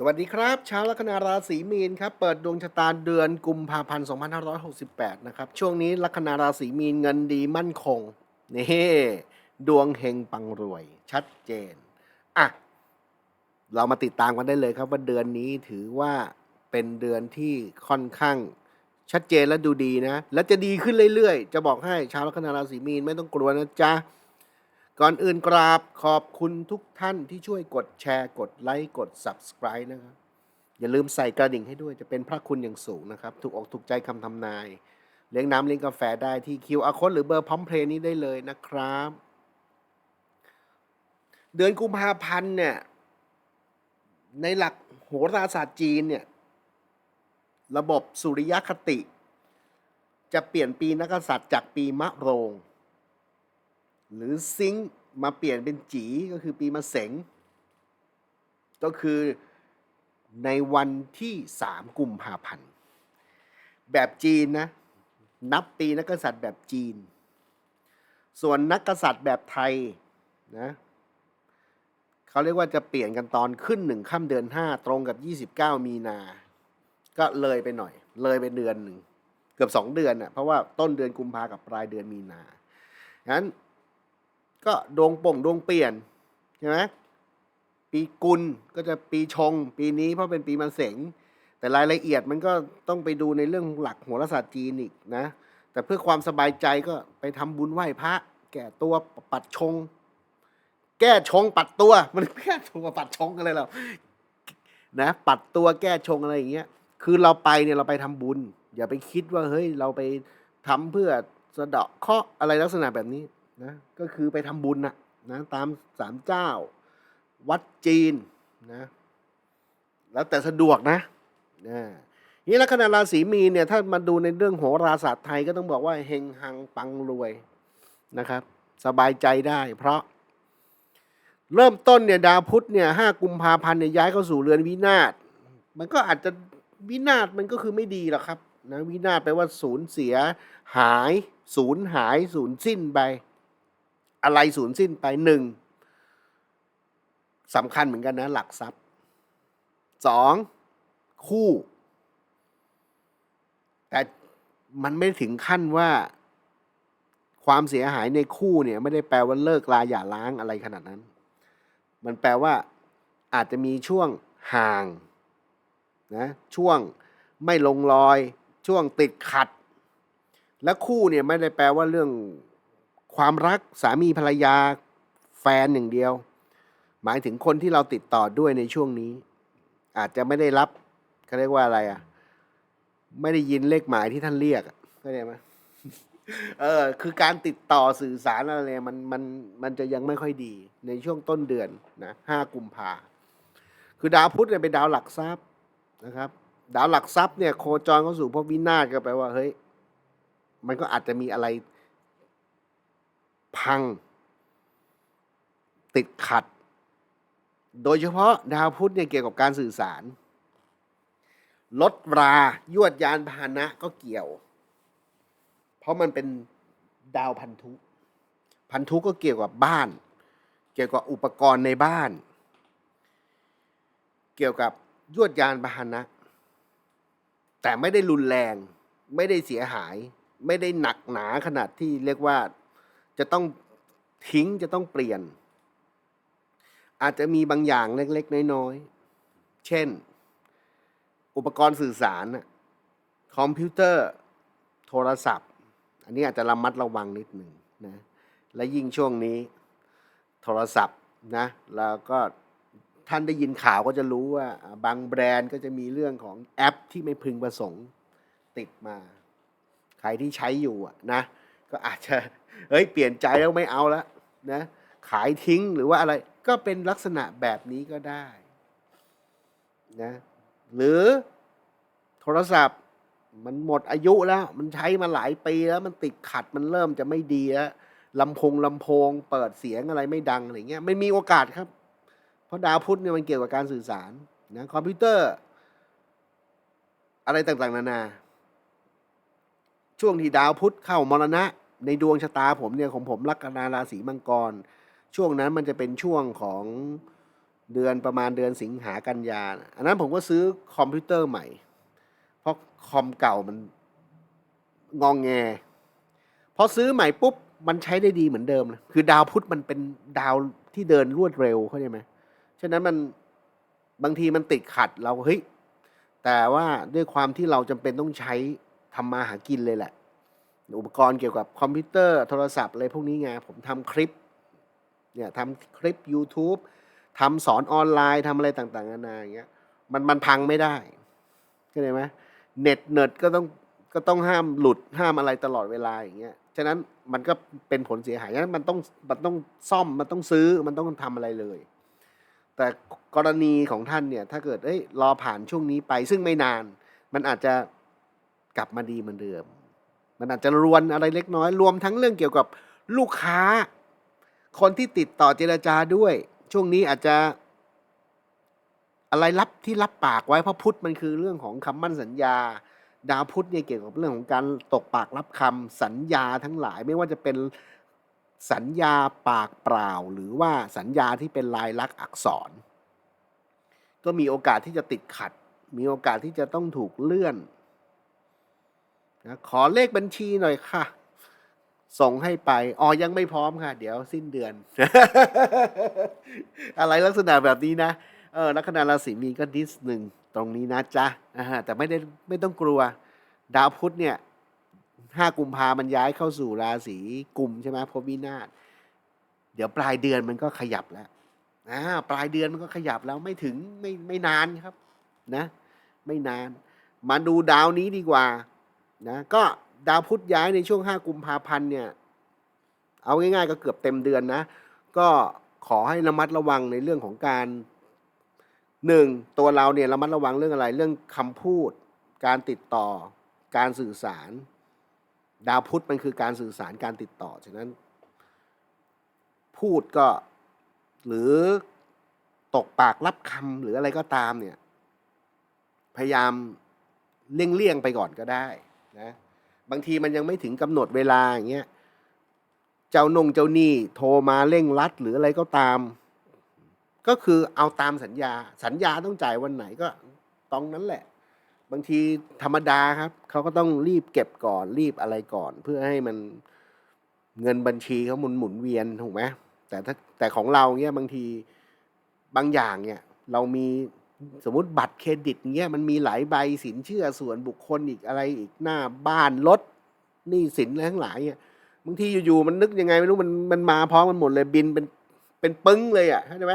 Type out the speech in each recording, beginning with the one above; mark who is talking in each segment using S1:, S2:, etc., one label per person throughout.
S1: สวัสดีครับชาวลัคนาราศีมีนครับ เปิดดวงชะตาเดือนกุมภาพันธ์ 2568 นะครับ ช่วงนี้ลัคนาราศีมีนเงินดีมั่นคง นี่ ดวงเฮงปังรวย ชัดเจน อะ เรามาติดตามกันได้เลยครับว่าเดือนนี้ถือว่าเป็นเดือนที่ค่อนข้างชัดเจนและดูดีนะ และจะดีขึ้นเรื่อยๆ จะบอกให้ชาวลัคนาราศีมีนไม่ต้องกลัวนะจ๊ะ ก่อนอื่นกราบขอบคุณทุกท่านที่ช่วยกดแชร์กดไลค์กด Subscribe นะครับ อย่าลืมใส่กระดิ่งให้ด้วยจะเป็นพระคุณอย่างสูงนะครับ ถูกอกถูกใจคำทำนาย เลี้ยงน้ำเลี้ยงกาแฟได้ที่ QR code หรือเบอร์พร้อมเพลย์นี้ได้เลยนะครับ เดือนกุมภาพันธ์เนี่ย ในหลักโหราศาสตร์จีนเนี่ย ระบบสุริยคติ จะเปลี่ยนปีนักกษัตริย์จากปีมะโรง หรือซิงค์มาเปลี่ยนเป็นจีก็คือปีมะเสงก็คือในวันที่สามกุมภาพันธ์ แบบจีนนะ นับปีนักกษัตริย์แบบจีน ส่วนนักกษัตริย์แบบไทยนะเขาเรียกว่าจะเปลี่ยนกันตอนขึ้นหนึ่งค่ำเดือนห้าตรงกับยี่สิบเก้ามีนา ก็เลยไปหน่อย เลยไปเดือนหนึ่ง เกือบสองเดือนน่ะเพราะว่าต้นเดือนกุมภากับปลายเดือนมีนางั้น ก็ดวงป่งดวงเปลี่ยนใช่ไหมปีกุลก็จะปีชง ปีนี้เพราะเป็นปีมะเสงแต่รายละเอียดมันก็ต้องไปดูในเรื่องหลักโหราศาสตร์จีนอีกนะ แต่เพื่อความสบายใจก็ไปทำบุญไหว้พระ แก่ตัวปัดชง แก้ชงปัดตัว มันแก้ชงปัดชงอะไรหรอนะ ปัดตัวแก้ชงอะไรอย่างเงี้ย คือเราไปเนี่ยเราไปทำบุญ อย่าไปคิดว่าเฮ้ยเราไปทำเพื่อสะเดาะเคาะอะไรลักษณะแบบนี้ นะก็คือไปทำบุญนะนะตามสามเจ้า วัดจีนนะแล้วแต่สะดวกนะนะนี่ลัคนาราศีมีนเนี่ยถ้ามาดูในเรื่องโหราศาสตร์ไทยก็ต้องบอกว่าเฮงหังปังรวยนะครับ สบายใจได้เพราะ เริ่มต้นเนี่ยดาวพุธเนี่ยห้ากุมภาพันธ์เนี่ยย้ายเข้าสู่เรือนวินาศมันก็อาจจะวินาศมันก็คือไม่ดีหรอกครับนะวินาศแปลว่าสูญเสียหาย สูญหาย สูญสิ้นไป อะไรสูญสิ้นไปหนึ่งสำคัญเหมือนกันนะ หลักทรัพย์สองคู่ แต่มันไม่ถึงขั้นว่า ความเสียหายในคู่เนี่ย ไม่ได้แปลว่าเลิกลาอย่าล้างอะไรขนาดนั้น มันแปลว่าอาจจะมีช่วงห่างนะช่วงไม่ลงรอย ช่วงติดขัด และคู่เนี่ยไม่ได้แปลว่าเรื่อง ความรักสามีภรรยาแฟนอย่างเดียว หมายถึงคนที่เราติดต่อด้วยในช่วงนี้ อาจจะไม่ได้รับเขาเรียกว่าอะไรอะ ไม่ได้ยินเลขหมายที่ท่านเรียกเข้าใจไหมเออ คือการติดต่อสื่อสารอะไรมันมันมันจะยังไม่ค่อยดีในช่วงต้นเดือนนะห้ากุมภาคือดาวพุธเนี่ยเป็นดาวหลักทรัพย์นะครับ ดาวหลักทรัพย์เนี่ยโคจรเข้าสู่ภพวินาศก็แปลว่าเฮ้ย มันก็อาจจะมีอะไร พัง ติดขัด โดยเฉพาะดาวพุธเนี่ยเกี่ยวกับการสื่อสาร รถรา ยวดยานพาหนะก็เกี่ยว เพราะมันเป็นดาวพันธุ พันธุก็เกี่ยวกับบ้าน เกี่ยวกับอุปกรณ์ในบ้าน เกี่ยวกับยวดยานพาหนะ แต่ไม่ได้รุนแรง ไม่ได้เสียหาย ไม่ได้หนักหนาขนาดที่เรียกว่า จะต้องทิ้งจะต้องเปลี่ยน อาจจะมีบางอย่างเล็กๆ น้อยๆ เช่น อุปกรณ์สื่อสารคอมพิวเตอร์ โทรศัพท์ อันนี้อาจจะระมัดระวังนิดหนึ่งนะและยิ่งช่วงนี้โทรศัพท์นะแล้วก็ท่านได้ยินข่าวก็จะรู้ว่า บางแบรนด์ก็จะมีเรื่องของแอปที่ไม่พึงประสงค์ติดมา ใครที่ใช้อยู่นะ ก็อาจจะ เฮ้ยเปลี่ยนใจแล้วไม่เอาแล้วนะขายทิ้งหรือว่าอะไรก็เป็นลักษณะแบบนี้ก็ได้นะหรือโทรศัพท์มันหมดอายุแล้ว มันใช้มาหลายปีแล้วมันติดขัดมันเริ่มจะไม่ดีแล้วลำโพงลำโพง เปิดเสียงอะไรไม่ดังอะไรเงี้ยไม่มีโอกาสครับ เพราะดาวพุธเนี่ยมันเกี่ยวกับการสื่อสารนะคอมพิวเตอร์ อะไรต่างๆ นานา ช่วงที่ดาวพุธเข้ามรณะ ในดวงชะตาผมเนี่ยของผมลัคนาราศีมังกร ช่วงนั้นมันจะเป็นช่วงของเดือนประมาณเดือนสิงหากันยานอันนั้นผมก็ซื้อคอมพิวเตอร์ใหม่ เพราะคอมเก่ามันงองแงพอซื้อใหม่ปุ๊บมันใช้ได้ดีเหมือนเดิมเลยคือดาวพุธมันเป็นดาวที่เดินรวดเร็วเข้าใจไหมฉะนั้นมันบางทีมันติดขัดเราเฮ้ยแต่ว่าด้วยความที่เราจำเป็นต้องใช้ทำมาหากินเลยแหละ อุปกรณ์เกี่ยวกับคอมพิวเตอร์โทรศัพท์อะไรพวกนี้ไงผมทำคลิปเนี่ยทำคลิป YouTube ทำสอนออนไลน์ทำอะไรต่างๆนานาอย่างเงี้ยมันมันพังไม่ได้เข้าใจไหมเน็ตเน็ตก็ต้องก็ต้องห้ามหลุดห้ามอะไรตลอดเวลาอย่างเงี้ยฉะนั้นมันก็เป็นผลเสียหายฉะนั้นมันต้องมันต้องซ่อมมันต้องซื้อมันต้องทำอะไรเลย แต่กรณีของท่านเนี่ยถ้าเกิดเอ้ยรอผ่านช่วงนี้ไปซึ่งไม่นาน มันอาจจะกลับมาดีเหมือนเดิม มันอาจจะรวนอะไรเล็กน้อย รวมทั้งเรื่องเกี่ยวกับลูกค้า คนที่ติดต่อเจรจาด้วย ช่วงนี้อาจจะ อะไรรับที่รับปากไว้เพราะพุทธมันคือเรื่องของคำมั่นสัญญา ดาวพุธเนี่ยเกี่ยวกับเรื่องของการตกปากรับคำสัญญาทั้งหลาย ไม่ว่าจะเป็นสัญญาปากเปล่า หรือว่าสัญญาที่เป็นลายลักษณ์อักษร ก็มีโอกาสที่จะติดขัด มีโอกาสที่จะต้องถูกเลื่อน นะขอเลขบัญชีหน่อยค่ะ ส่งให้ไปอ๋อยังไม่พร้อมค่ะ เดี๋ยวสิ้นเดือน อะไรลักษณะแบบนี้นะเออลัคนาราศีมีนก็นิดหนึ่งตรงนี้นะจ๊ะอ่าแต่ไม่ได้ไม่ต้องกลัว ดาวพุธเนี่ยห้ากุมภามันย้ายเข้าสู่ราศีกุมใช่ไหมพวินาศเดี๋ยวปลายเดือนมันก็ขยับแล้วอ่าปลายเดือนมันก็ขยับแล้วไม่ถึงไม่ไม่นานครับ นะ ไม่นาน มาดูดาวนี้ดีกว่า นะก็ดาวพุธย้ายในช่วงห้ากุมภาพันธ์เนี่ยเอาง่ายๆก็เกือบเต็มเดือนนะ ก็ขอให้ระมัดระวังในเรื่องของการหนึ่งตัวเราเนี่ยระมัดระวังเรื่องอะไรเรื่องคำพูด การติดต่อการสื่อสาร ดาวพุธมันคือการสื่อสารการติดต่อฉะนั้น พูดก็หรือตกปากรับคำหรืออะไรก็ตามเนี่ย พยายามเลี่ยงๆไปก่อนก็ได้ นะบางทีมันยังไม่ถึงกำหนดเวลาอย่างเงี้ยเจ้านงเจ้าหนี้โทรมาเร่งรัดหรืออะไรก็ตาม ก็คือเอาตามสัญญา สัญญาต้องจ่ายวันไหนก็ตรงนั้นแหละ บางทีธรรมดาครับเขาก็ต้องรีบเก็บก่อนรีบอะไรก่อน เพื่อให้มันเงินบัญชีเขาหมุนหมุนเวียนถูกไหมแต่ถ้าแต่ของเราเนี่ยบางทีบางอย่างเนี่ยเรามี สมมติบัตรเครดิตเงี้ยมันมีหลายใบสินเชื่อส่วนบุคคลอีกอะไรอีกหน้าบ้านรถหนี่สินอะไรทั้งหลายเนี่ยบางทีอยู่ๆมันนึกยังไงไม่รู้มันมันมาพร้อมกันหมดเลยบินเป็นเป็นปึ้งเลยอะเข้าใจไหม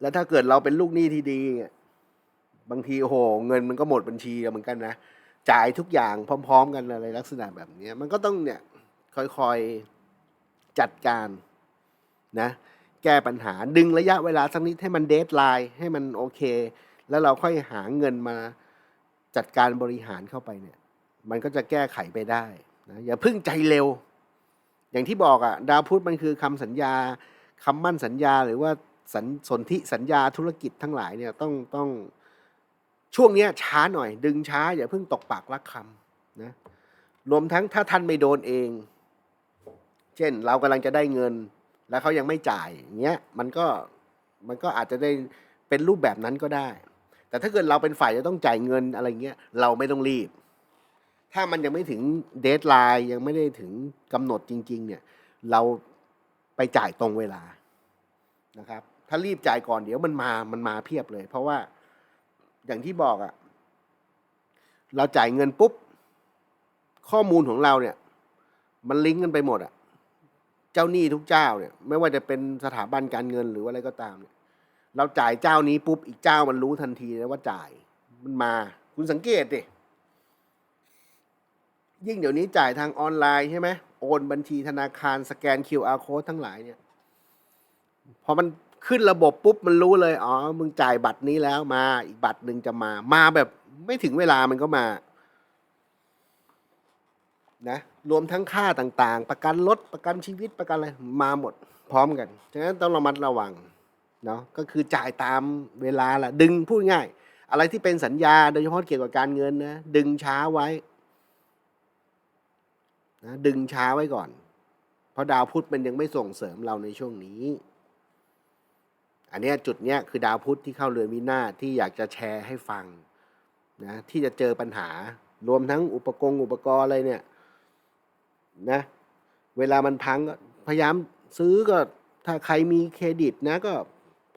S1: แล้วถ้าเกิดเราเป็นลูกหนี้ที่ดีเนี่ยบางทีโอ้โหเงินมันก็หมดบัญชีเหมือนกันนะจ่ายทุกอย่างพร้อม ๆ กันอะไรลักษณะแบบเนี้ยมันก็ต้องเนี่ยค่อยๆจัดการนะ แก้ปัญหาดึงระยะเวลาสักนิดให้มันเดทไลน์ให้มันโอเค แล้วเราค่อยหาเงินมาจัดการบริหารเข้าไปเนี่ย มันก็จะแก้ไขไปได้นะอย่าพึ่งใจเร็ว อย่างที่บอกอะดาวพุธมันคือคำสัญญาคำมั่นสัญญาหรือว่าสัญสนธิสัญญาธุรกิจทั้งหลายเนี่ยต้องต้องช่วงเนี้ยช้าหน่อย ดึงช้า อย่าเพิ่งตกปากรักคำนะรวมทั้งถ้าท่านไม่โดนเอง เช่นเรากำลังจะได้เงิน แล้วเขายังไม่จ่ายเงี้ยมันก็มันก็อาจจะได้เป็นรูปแบบนั้นก็ได้ แต่ถ้าเกิดเราเป็นฝ่ายจะต้องจ่ายเงินอะไรเงี้ยเราไม่ต้องรีบ ถ้ามันยังไม่ถึงเดทไลน์ยังไม่ได้ถึงกำหนดจริง ๆ เนี่ย เราไปจ่ายตรงเวลานะครับ ถ้ารีบจ่ายก่อนเดี๋ยวมันมามันมาเพียบเลย เพราะว่าอย่างที่บอกอะเราจ่ายเงินปุ๊บข้อมูลของเราเนี่ย มันลิงก์กันไปหมดอะ จ้าหนี้ทุกเจ้าเนี่ยไม่ว่าจะเป็นสถาบันการเงินหรือว่าอะไรก็ตามเนี่ยเราจ่ายเจ้านี้ปุ๊บอีกเจ้ามันรู้ทันทีเลยว่าจ่ายมันมา คุณสังเกตดิยิ่งเดี๋ยวนี้จ่ายทางออนไลน์ใช่ไหมโอนบัญชีธนาคารสแกน QR code ทั้งหลายเนี่ยพอมันขึ้นระบบปุ๊บมันรู้เลย อ๋อ มึงจ่ายบัตรนี้แล้วมา อีกบัตรหนึ่งจะมา มาแบบไม่ถึงเวลามันก็มา นะรวมทั้งค่าต่างๆ ประกันรถประกันชีวิตประกันอะไรมาหมดพร้อมกัน ฉะนั้นต้องระมัดระวังเนาะก็คือจ่ายตามเวลาแหละดึงพูดง่าย อะไรที่เป็นสัญญาโดยเฉพาะเกี่ยวกับการเงินนะดึงช้าไว้นะดึงช้าไว้ก่อน เพราะดาวพุธมันยังไม่ส่งเสริมเราในช่วงนี้ อันนี้จุดเนี้ยคือดาวพุธที่เข้าเรือนวินาศที่อยากจะแชร์ให้ฟังนะที่จะเจอปัญหารวมทั้งอุปกรณ์อุปกรณ์อะไรเนี่ย นะ เวลามันพังก็พยายามซื้อก็ถ้าใครมีเครดิตนะก็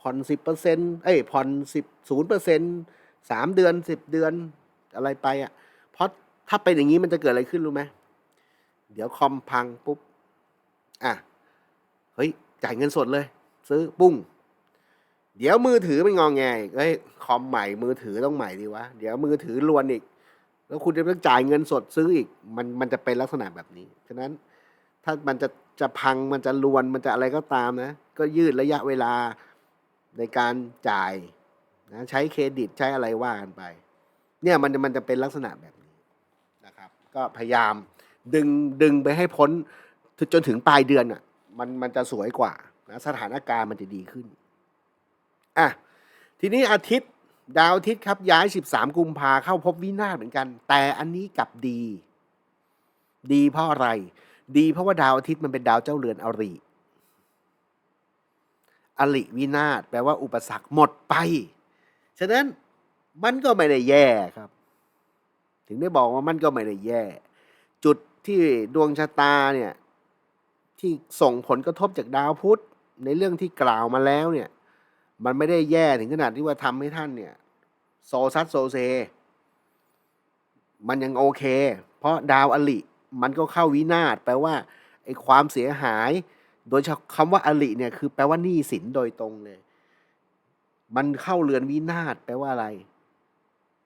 S1: ผ่อนสิบเปอร์เซ็นต์เอ้ยผ่อนสิบศูนย์เปอร์เซ็นต์สามเดือนสิบเดือนอะไรไปอะ่ะ เพราะถ้าเป็นอย่างนี้มันจะเกิดอะไรขึ้นรู้ไหมเดี๋ยวคอมพังปุ๊บ อะ เฮ้ย จ่ายเงินสดเลย ซื้อปุ้ง เดี๋ยวมือถือมันงองแงอีกเฮ้ย คอมใหม่มือถือต้องใหม่ดีวะ เดี๋ยวมือถือลวนอีก แล้วคุณจะต้องจ่ายเงินสดซื้ออีก มันมันจะเป็นลักษณะแบบนี้ ฉะนั้นถ้ามันจะจะพังมันจะลวนมันจะอะไรก็ตามนะ ก็ยืดระยะเวลาในการจ่ายนะใช้เครดิตใช้อะไรว่ากันไป เนี่ยมันมันจะเป็นลักษณะแบบนี้นะครับ ก็พยายามดึงดึงไปให้พ้นจนถึงปลายเดือนอะ มันมันจะสวยกว่านะสถานการณ์มันจะดีขึ้นอะทีนี้อาทิตย์ ดาวอาทิตย์ครับย้าย 13 กุมภาเข้าพบวินาศเหมือนกัน แต่อันนี้กลับดี ดีเพราะอะไร ดีเพราะว่าดาวอาทิตย์มันเป็นดาวเจ้าเรือนอริอริวินาศแปลว่าอุปสรรคหมดไป ฉะนั้นมันก็ไม่ได้แย่ครับ ถึงได้บอกว่ามันก็ไม่ได้แย่ จุดที่ดวงชะตาเนี่ยที่ส่งผลกระทบจากดาวพุธในเรื่องที่กล่าวมาแล้วเนี่ย มันไม่ได้แย่ถึงขนาดที่ว่าทำให้ท่านเนี่ย โซซัดโซเซ มันยังโอเค เพราะดาวอลิ มันก็เข้าวินาศแปลว่าไอ้ความเสียหาย โดยคำว่าอลิเนี่ยคือแปลว่าหนี้สินโดยตรงเลย มันเข้าเรือนวินาศแปลว่าอะไร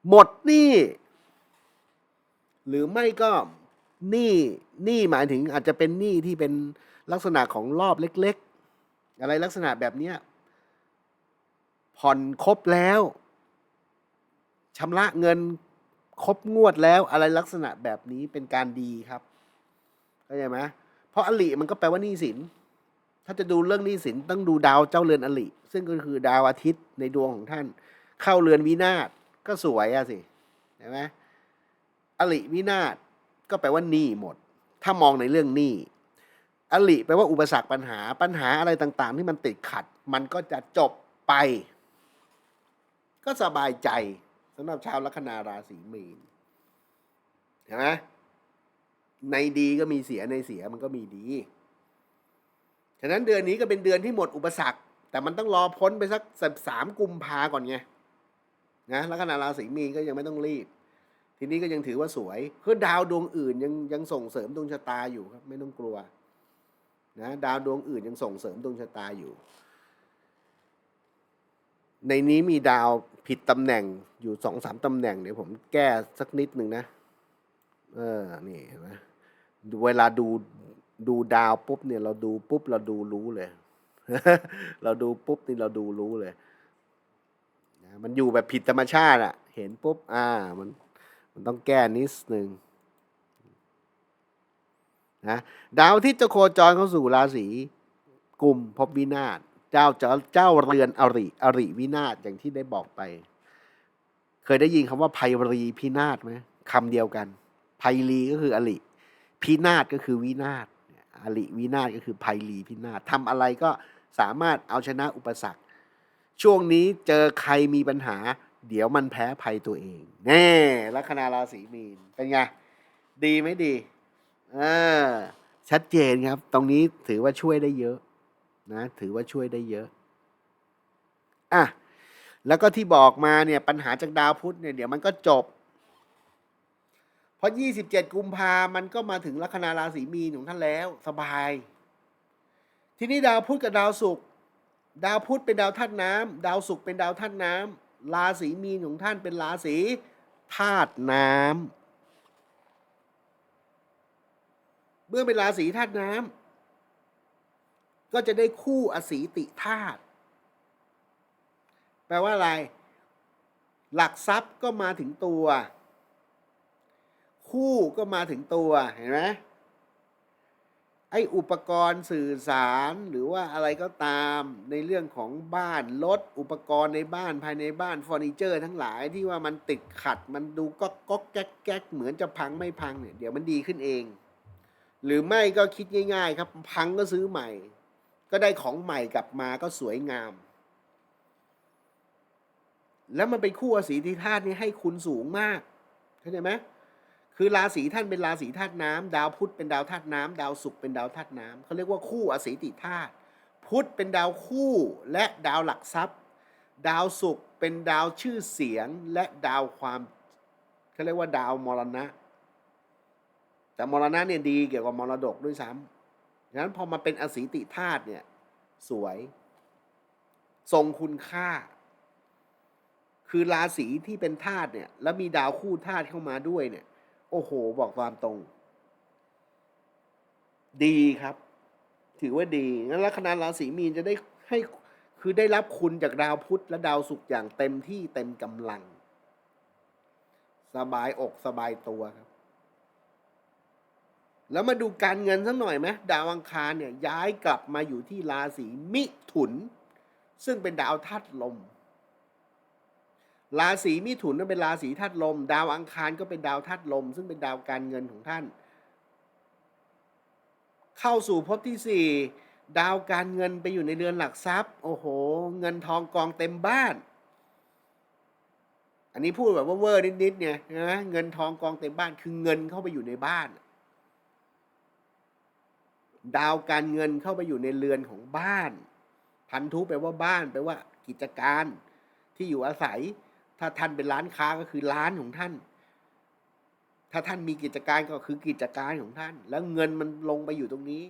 S1: หมดหนี้หรือไม่ก็หนี้หนี้หมายถึงอาจจะเป็นหนี้ที่เป็นลักษณะของรอบเล็ก ๆ อะไรลักษณะแบบเนี้ยผ่อนครบแล้ว ชำระเงินครบงวดแล้วอะไรลักษณะแบบนี้เป็นการดีครับเข้าใจไหมเพราะอลิมันก็แปลว่าหนี้สิน ถ้าจะดูเรื่องหนี้สินต้องดูดาวเจ้าเรือนอลิซึ่งก็คือดาวอาทิตย์ในดวงของท่าน เข้าเรือนวินาศก็สวยอะสิเห็นไหมอลิวินาศก็แปลว่าหนี้หมด ถ้ามองในเรื่องหนี้อลิแปลว่าอุปสรรคปัญหาปัญหาอะไรต่างๆ ที่มันติดขัด มันก็จะจบไป ก็สบายใจ สำหรับชาวลัคนาราศีมีนเห็นไหมในดีก็มีเสียในเสียมันก็มีดี ฉะนั้นเดือนนี้ก็เป็นเดือนที่หมดอุปสรรค แต่มันต้องรอพ้นไปสักสิบสามกุมภาก่อนไงนะลัคนาราศีมีนก็ยังไม่ต้องรีบ ทีนี้ก็ยังถือว่าสวยคือดาวดวงอื่นยังยังส่งเสริมดวงชะตาอยู่ครับ ไม่ต้องกลัวนะดาวดวงอื่นยังส่งเสริมดวงชะตาอยู่ ในนี้มีดาว ผิดตำแหน่งอยู่สองสามตำแหน่งเดี๋ยวผมแก้สักนิดหนึ่งนะ เออ นี่เห็นไหมเวลาดูดูดาวปุ๊บเนี่ยเราดูปุ๊บเราดูรู้เลย เราดูปุ๊บนี่เราดูรู้เลยมันอยู่แบบผิดธรรมชาติอะเห็นปุ๊บ อ่า มัน มันต้องแก้นิดหนึ่งนะ ดาวที่จะโคจรเข้าสู่ราศีกลุ่มภพวินาศ เจ้าเจ้าเจ้าเรือนอริอริวินาศอย่างที่ได้บอกไป เคยได้ยินคำว่าไพรีพินาศไหมคำเดียวกันไพรีก็คืออริพินาศก็คือวินาศอริวินาศก็คือไพรีพินาศทำอะไรก็สามารถเอาชนะอุปสรรค ช่วงนี้เจอใครมีปัญหา เดี๋ยวมันแพ้ภัยตัวเอง แน่ลัคนาราศีมีนเป็นไงดีไหมดีเออชัดเจนครับ ตรงนี้ถือว่าช่วยได้เยอะ นะถือว่าช่วยได้เยอะอะแล้วก็ที่บอกมาเนี่ยปัญหาจากดาวพุธเนี่ยเดี๋ยวมันก็จบ เพราะ 27 กุมภามันก็มาถึงลัคนาราศีมีนของท่านแล้ว สบาย ทีนี้ดาวพุธกับดาวศุกร์ดาวพุธเป็นดาวธาตุน้ำดาวศุกร์เป็นดาวธาตุน้ำราศีมีนของท่านเป็นราศีธาตุน้ำเมื่อเป็นราศีธาตุน้ำ ก็จะได้คู่อสีติธาตุแปลว่าอะไร หลักทรัพย์ก็มาถึงตัว คู่ก็มาถึงตัวเห็นไหมไอ้อุปกรณ์สื่อสารหรือว่าอะไรก็ตามในเรื่องของบ้านรถอุปกรณ์ในบ้านภายในบ้านเฟอร์นิเจอร์ทั้งหลายที่ว่ามันติดขัดมันดูก็ก็แก๊กแก๊กเหมือนจะพังไม่พังเนี่ยเดี๋ยวมันดีขึ้นเอง หรือไม่ก็คิดง่าย ๆ ครับ พังก็ซื้อใหม่ ก็ได้ของใหม่กลับมาก็สวยงาม แล้วมันเป็นคู่อสีที่ธาตุนี่ให้คุณสูงมากเข้าใจไหมคือราศีท่านเป็นราศีธาตุน้ำดาวพุธเป็นดาวธาตุน้ำดาวศุกร์เป็นดาวธาตุน้ำเขาเรียกว่าคู่อสีติธาตุพุธเป็นดาวคู่และดาวหลักทรัพย์ ดาวศุกร์เป็นดาวชื่อเสียงและดาวความเขาเรียกว่าดาวมรณะ แต่มรณะเนี่ยดีเกี่ยวกับมรดกด้วยซ้ำ ดังนั้นพอมาเป็นอสีติธาตุเนี่ย สวย ทรงคุณค่า คือราศีที่เป็นธาตุเนี่ย แล้วมีดาวคู่ธาตุเข้ามาด้วยเนี่ย โอ้โห บอกความตรง ดีครับ ถือว่าดีงั้นลัคนาราศีมีนจะได้ให้คือได้รับคุณจากดาวพุธและดาวศุกร์อย่างเต็มที่เต็มกำลัง สบายอกสบายตัวครับ แล้วมาดูการเงินสักหน่อยไหมดาวอังคารเนี่ยย้ายกลับมาอยู่ที่ราศีมิถุน ซึ่งเป็นดาวธาตุลม ราศีมิถุนนั้นเป็นราศีธาตุลม ดาวอังคารก็เป็นดาวธาตุลม ซึ่งเป็นดาวการเงินของท่าน เข้าสู่ภพที่สี่ดาวการเงินไปอยู่ในเรือนหลักทรัพย์ โอ้โห เงินทองกองเต็มบ้าน อันนี้พูดแบบว่าเวอร์นิดๆเนี่ยนะเงินทองกองเต็มบ้านคือเงินเข้าไปอยู่ในบ้าน ดาวการเงินเข้าไปอยู่ในเรือนของบ้าน พันธุแปลว่าบ้านแปลว่า กิจการที่อยู่อาศัย ถ้าท่านเป็นร้านค้าก็คือร้านของท่าน ถ้าท่านมีกิจการก็คือกิจการของท่าน แล้วเงินมันลงไปอยู่ตรงนี้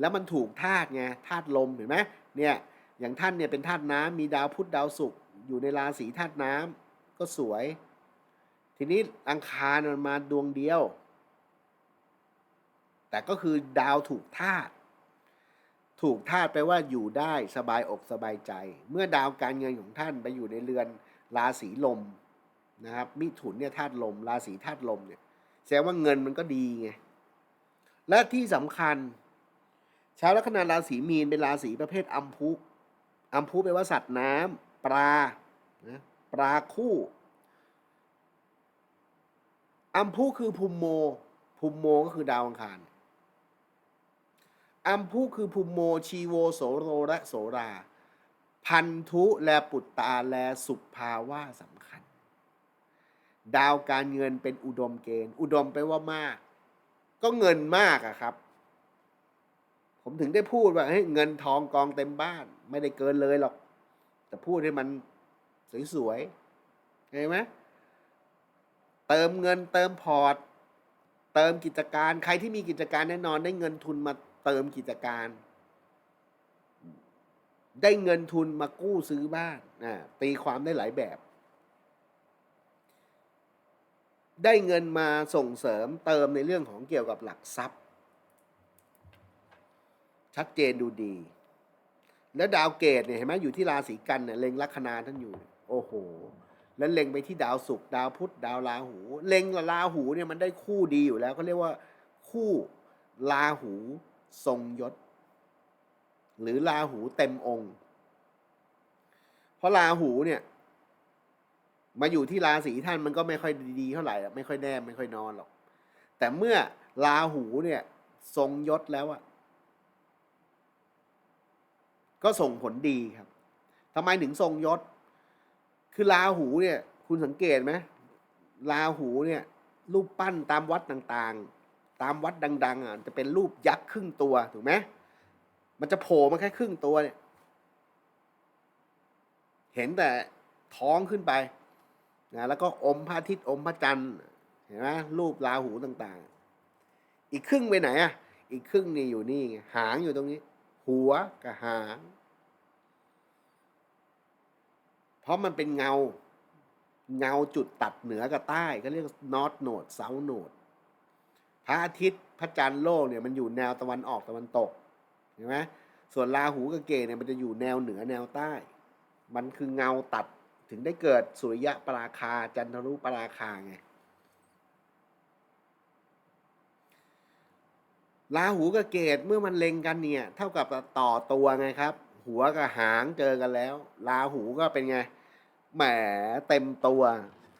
S1: แล้วมันถูกธาตุไงธาตุลมเห็นไหมเนี่ยอย่างท่านเนี่ยเป็นธาตุน้ำมีดาวพุธดาวศุกร์อยู่ในราศีธาตุน้ำก็สวย ทีนี้อังคารมันมาดวงเดียว แต่ก็คือดาวถูกธาตุถูกธาตุแปลว่าอยู่ได้สบายอกสบายใจ เมื่อดาวการเงินของท่านไปอยู่ในเรือนราศีลมนะครับมิถุนเนี่ยธาตุลม ราศีธาตุลมเนี่ยแสดงว่าเงินมันก็ดีไงและที่สำคัญ ชาวลัคนาราศีมีนเป็นราศีประเภทอัมพุอัมพุแปลว่าสัตว์น้ำปลานะปลาคู่อัมพุคือภูมโมภูมโมก็คือดาวอังคาร อัมพุคือภูมิโมชีโวโสโรและโสรา พันธุและปุตตาและสุภาวะสำคัญ ดาวการเงินเป็นอุดมเกณฑ์ อุดมแปว่ามาก ก็เงินมากอะครับ ผมถึงได้พูดว่าเฮ้ยเงินทองกองเต็มบ้าน ไม่ได้เกินเลยหรอก แต่พูดให้มันสวยๆเห็นไหมเติมเงินเติมพอร์ต เติมกิจการใครที่มีกิจการแน่นอนได้เงินทุนมา เติมกิจการ ได้เงินทุนมากู้ซื้อบ้านอ่าตีความได้หลายแบบ ได้เงินมาส่งเสริมเติมในเรื่องของเกี่ยวกับหลักทรัพย์ ชัดเจนดูดี แล้วดาวเกตเนี่ยเห็นไหมอยู่ที่ราศีกันเนี่ยเล็งลัคนาท่านอยู่ โอ้โหแล้วเล็งไปที่ดาวศุกร์ดาวพุธดาวราหู เล็งกับราหูเนี่ยมันได้คู่ดีอยู่แล้วเขาเรียกว่าคู่ราหู ทรงยศ หรือราหูเต็มองค์ เพราะราหูเนี่ย มาอยู่ที่ราศีท่านมันก็ไม่ค่อยดีเท่าไหร่ไม่ค่อยแน่ไม่ค่อยนอนหรอก แต่เมื่อราหูเนี่ย ทรงยศแล้วอะก็ส่งผลดีครับทำไมถึงทรงยศ คือราหูเนี่ย คุณสังเกตไหมราหูเนี่ย รูปปั้นตามวัดต่างๆ ตามวัดดังๆอะจะเป็นรูปยักษ์ครึ่งตัวถูกไหมมันจะโผล่มาแค่ครึ่งตัวเนี่ย เห็นแต่ท้องขึ้นไปนะแล้วก็อมพระอาทิตย์อมพระจันทร์เห็นไหมรูปราหูต่างๆ อีกครึ่งไปไหนอะอีกครึ่งนี่อยู่นี่ไงหางอยู่ตรงนี้ หัวกับหาง เพราะมันเป็นเงา เงาจุดตัดเหนือกับใต้ก็เรียก north node south node พระอาทิตย์พระจันทร์โลกเนี่ยมันอยู่แนวตะวันออกตะวันตกเห็นไหมส่วนราหูกับเกตเนี่ยมันจะอยู่แนวเหนือแนวใต้ มันคือเงาตัดถึงได้เกิดสุริยะปราคา จันทรุปราคาไงราหูกับเกตเมื่อมันเล็งกันเนี่ย เท่ากับต่อตัวไงครับ หัวกับหางเจอกันแล้วราหูก็เป็นไงแหมเต็มตัว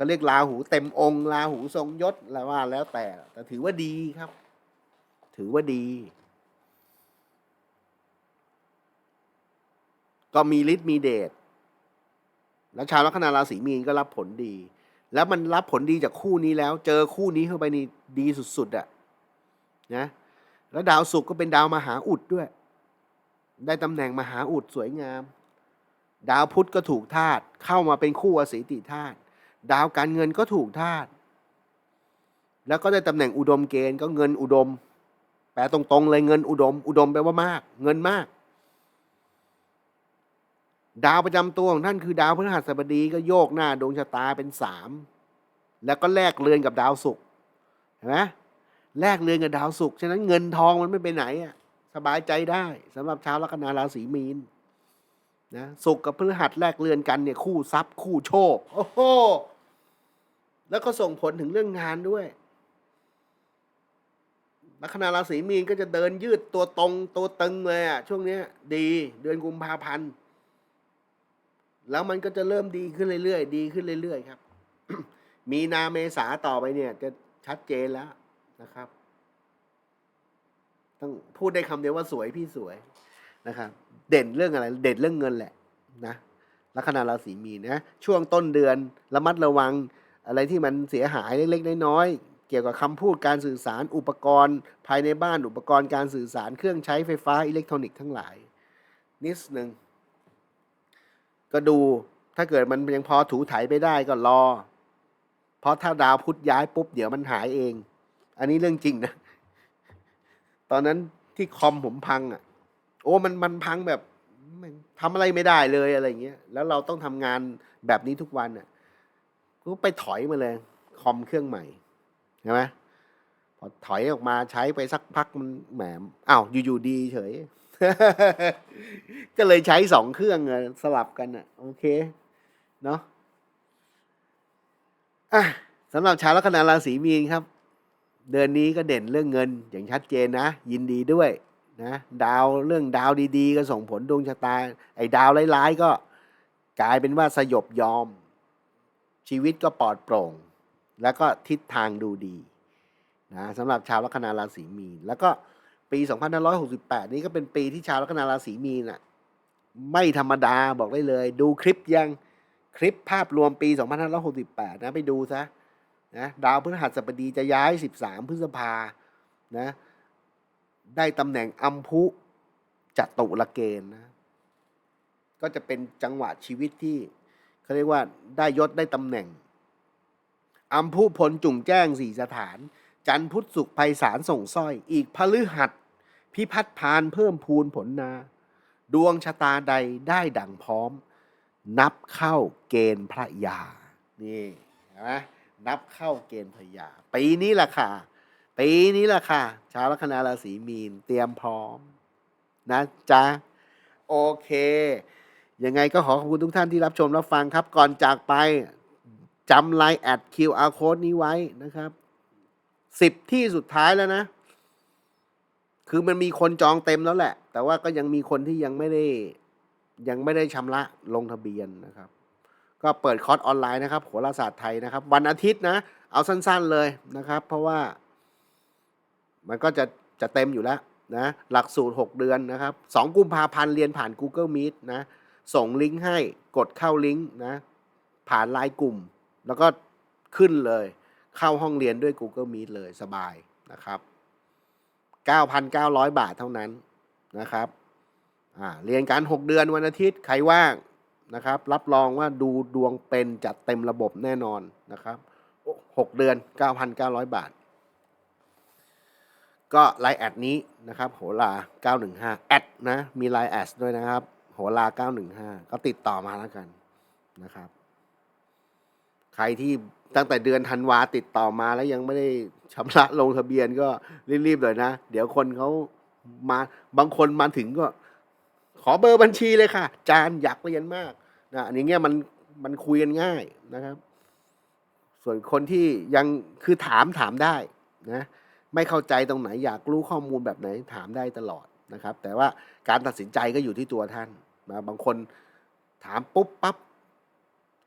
S1: เขาเรียกราหูเต็มองค์ราหูทรงยศแล้วว่าแล้วแต่ แต่ถือว่าดีครับ ถือว่าดี ก็มีฤทธิ์มีเดชแล้วชาวลัคนาราศีมีนก็รับผลดี แล้วมันรับผลดีจากคู่นี้แล้ว เจอคู่นี้เข้าไปนี่ดีสุดๆอะนะแล้วดาวศุกร์ก็เป็นดาวมหาอุดด้วย ได้ตำแหน่งมหาอุดสวยงาม ดาวพุธก็ถูกธาตุเข้ามาเป็นคู่อสีติธาตุ ดาวการเงินก็ถูกธาตุแล้วก็ได้ตำแหน่งอุดมเกณฑ์ก็เงินอุดม แปลตรงๆเลยเงินอุดม อุดมแปลว่ามาก เงินมาก ดาวประจำตัวของท่านคือดาวพฤหัสบดีก็โยกหน้าดวงชะตาเป็นสามแล้วก็แลกเรือนกับดาวศุกร์เห็นไหมแลกเรือนกับดาวศุกร์ฉะนั้นเงินทองมันไม่ไปไหนอะสบายใจได้สำหรับชาวลัคนาราศีมีนนะศุกร์กับพฤหัสแลกเรือนกันเนี่ยคู่ทรัพย์คู่โชค โอ้โห แล้วก็ส่งผลถึงเรื่องงานด้วย ลัคนาราศีมีนก็จะเดินยืดตัวตรงตัวตึงเลยอะ ช่วงนี้ดีเดือนกุมภาพันธ์ แล้วมันก็จะเริ่มดีขึ้นเรื่อยๆดีขึ้นเรื่อยๆครับ มีนาเมษาต่อไปเนี่ย จะชัดเจนแล้วนะครับ ต้องพูดได้คำเดียวว่าสวยพี่สวยนะครับ เด่นเรื่องอะไร เด่นเรื่องเงินแหละ นะลัคนาราศีมีนนะช่วงต้นเดือนระมัดระวัง อะไรที่มันเสียหายเล็กๆน้อยๆเกี่ยวกับคำพูดการสื่อสารอุปกรณ์ ภายในบ้านอุปกรณ์การสื่อสารเครื่องใช้ไฟฟ้าอิเล็กทรอนิกส์ทั้งหลาย นิดหนึ่งก็ดูถ้าเกิดมันยังพอถูไถไปได้ก็รอ เพราะถ้าดาวพุธย้ายปุ๊บเดี๋ยวมันหายเอง อันนี้เรื่องจริงนะ ตอนนั้นที่คอมผมพังอะ โอ้มันมันพังแบบทำอะไรไม่ได้เลยอะไรเงี้ย แล้วเราต้องทำงานแบบนี้ทุกวันอะ ก็ไปถอยมาเลย คอมเครื่องใหม่ใช่ไหมพอถอยออกมาใช้ไปสักพักมันแหมอ้าวอยู่ๆดีเฉย ก็เลยใช้สองเครื่องสลับกันอะ โอเค เนาะอะสำหรับชาวลัคนาราศีมีนครับ เดือนนี้ก็เด่นเรื่องเงินอย่างชัดเจนนะ ยินดีด้วยนะดาวเรื่องดาวดี ๆ ก็ส่งผลดวงชะตา ไอ้ดาวร้ายๆก็กลายเป็นว่าสยบยอม ชีวิตก็ปลอดโปร่ง แล้วก็ทิศทางดูดีนะสำหรับชาวลัคนาราศีมีน แล้วก็ปี 2568 นี้ก็เป็นปีที่ชาวลัคนาราศีมีนอะไม่ธรรมดาบอกได้เลย ดูคลิปยังคลิปภาพรวมปี 2568 นะไปดูซะนะดาวพฤหัสบดีจะย้าย 13 พฤษภานะได้ตำแหน่งอัมพุจัตุรเกณฑ์นะก็จะเป็นจังหวะชีวิตที่ เขาเรียกว่าได้ยศได้ตำแหน่งอัมพุพลจุ่มแจ้งสี่สถาน จันพุทธสุขภัยสารส่งสร้อย อีกพฤหัสพิพัฒพานเพิ่มพูนผลนา ดวงชะตาใดได้ดังพร้อม นับเข้าเกณฑ์พระยา นี่เห็นไหมนับเข้าเกณฑ์พระยา ปีนี้แหละค่ะ ปีนี้แหละค่ะ ชาวลัคนาราศีมีนเตรียมพร้อม นะจ๊ะ โอเค ยังไงก็ขอขอบคุณทุกท่านที่รับชมรับฟังครับ ก่อนจากไปจำไลน์แอด QR code นี้ไว้นะครับสิบที่สุดท้ายแล้วนะ คือมันมีคนจองเต็มแล้วแหละ แต่ว่าก็ยังมีคนที่ยังไม่ได้ยังไม่ได้ชำระลงทะเบียนนะครับ ก็เปิดคอร์สออนไลน์นะครับโหราศาสตร์ไทยนะครับ วันอาทิตย์นะ เอาสั้นๆเลยนะครับ เพราะว่า มันก็จะจะเต็มอยู่แล้วนะ หลักสูตร 6 เดือนนะครับ 2 กุมภาพันธ์เรียนผ่าน Google Meet นะ ส่งลิงก์ให้กดเข้าลิงก์นะ ผ่านไลน์กลุ่ม แล้วก็ขึ้นเลย เข้าห้องเรียนด้วย Google Meet เลยสบายนะครับ 9,900 บาทเท่านั้นนะครับเรียนการ 6 เดือนวันอาทิตย์ ใครว่างนะครับ รับรองว่าดูดวงเป็นจัดเต็มระบบแน่นอนนะครับ 6 เดือน 9,900 บาท ก็ไลน์แอดนี้นะครับ โหรา915 แอดนะ มีไลน์แอดด้วยนะครับ หรา915 ก็ติดต่อมาแล้วกันนะครับ ใครที่ตั้งแต่เดือนธันวาติดต่อมาแล้วยังไม่ได้ชำระลงทะเบียนก็รีบๆเลยนะ เดี๋ยวคนเขามาบางคนมาถึงก็ ขอเบอร์บัญชีเลยค่ะ จานอยากเรียนมากนะอันนี้เงี้ยมันมันคุยกันง่ายนะครับ ส่วนคนที่ยังคือถามถามได้นะไม่เข้าใจตรงไหนอยากรู้ข้อมูลแบบไหนถามได้ตลอดนะครับ แต่ว่าการตัดสินใจก็อยู่ที่ตัวท่าน นะบางคนถามปุ๊บปั๊บ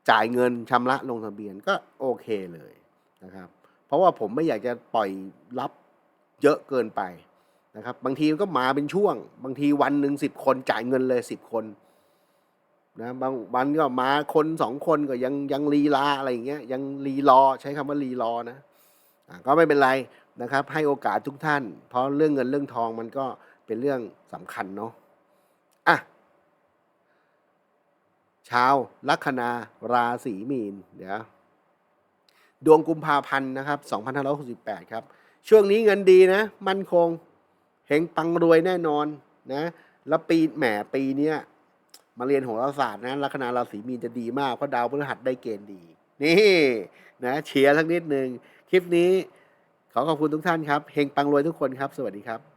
S1: จ่ายเงินชำระลงทะเบียนก็โอเคเลยนะครับ เพราะว่าผมไม่อยากจะปล่อยรับเยอะเกินไปนะครับ บางทีก็มาเป็นช่วง บางทีวันหนึ่งสิบคนจ่ายเงินเลยสิบคนนะบางวันก็มาคนสองคนก็ยังยังลีลาอะไรอย่างเงี้ยยังรีรอใช้คำว่ารีรอนะก็ไม่เป็นไรนะครับ ให้โอกาสทุกท่าน เพราะเรื่องเงินเรื่องทองมันก็เป็นเรื่องสำคัญเนาะ ชาวลัคนาราศีมีนเดี๋ยวดวงกุมภาพันธ์นะครับ2568 ครับ ช่วงนี้เงินดีนะ มั่นคงเฮงปังรวยแน่นอนนะ แล้วปีแหมปีเนี้ยมาเรียนโหราศาสตร์นะลัคนาราศีมีนจะดีมาก เพราะดาวพฤหัสได้เกณฑ์ดี นี่นะเชียร์สักนิดหนึ่งคลิปนี้ขอขอบคุณทุกท่านครับเฮงปังรวยทุกคนครับ สวัสดีครับ